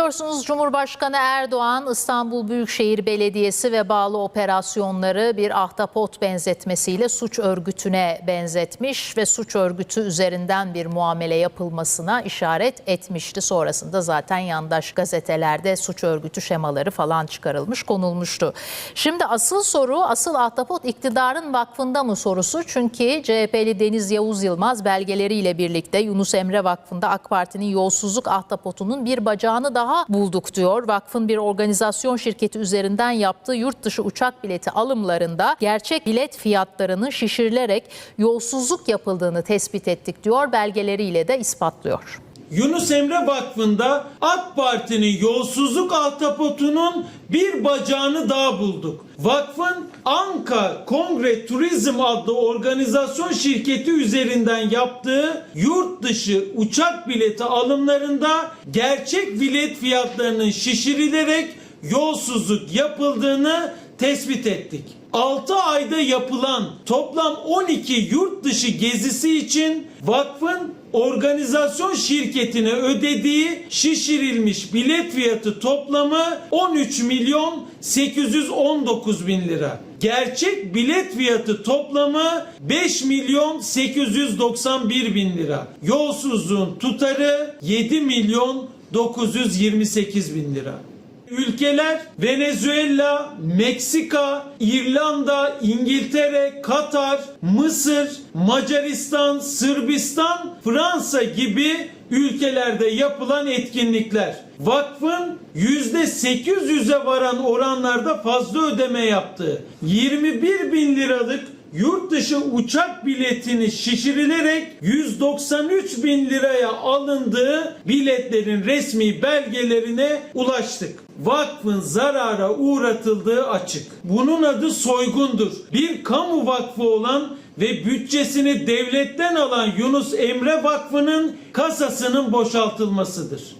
Biliyorsunuz Cumhurbaşkanı Erdoğan İstanbul Büyükşehir Belediyesi ve bağlı operasyonları bir ahtapot benzetmesiyle suç örgütüne benzetmiş ve suç örgütü üzerinden bir muamele yapılmasına işaret etmişti. Sonrasında zaten yandaş gazetelerde suç örgütü şemaları falan çıkarılmış, konulmuştu. Şimdi asıl soru, asıl ahtapot iktidarın vakfında mı sorusu? Çünkü CHP'li Deniz Yavuz Yılmaz belgeleriyle birlikte Yunus Emre Vakfı'nda AK Parti'nin yolsuzluk ahtapotunun bir bacağını daha bulduk diyor. Vakfın bir organizasyon şirketi üzerinden yaptığı yurt dışı uçak bileti alımlarında gerçek bilet fiyatlarının şişirilerek yolsuzluk yapıldığını tespit ettik diyor. Belgeleriyle de ispatlıyor. Yunus Emre Vakfı'nda AK Parti'nin yolsuzluk ahtapotunun bir bacağını daha bulduk. Vakfın Anka Kongre Turizm adlı organizasyon şirketi üzerinden yaptığı yurt dışı uçak bileti alımlarında gerçek bilet fiyatlarının şişirilerek yolsuzluk yapıldığını tespit ettik. 6 ayda yapılan toplam 12 yurt dışı gezisi için vakfın organizasyon şirketine ödediği şişirilmiş bilet fiyatı toplamı 13 milyon 819 bin lira. Gerçek bilet fiyatı toplamı 5 milyon 891 bin lira. Yolsuzluğun tutarı 7 milyon 928 bin lira. Ülkeler Venezuela, Meksika, İrlanda, İngiltere, Katar, Mısır, Macaristan, Sırbistan, Fransa gibi ülkelerde yapılan etkinlikler. Vakfın %800'e varan oranlarda fazla ödeme yaptığı 21 bin liralık yurt dışı uçak biletini şişirilerek 193 bin liraya alındığı biletlerin resmi belgelerine ulaştık. Vakfın zarara uğratıldığı açık. Bunun adı soygundur. Bir kamu vakfı olan ve bütçesini devletten alan Yunus Emre Vakfı'nın kasasının boşaltılmasıdır.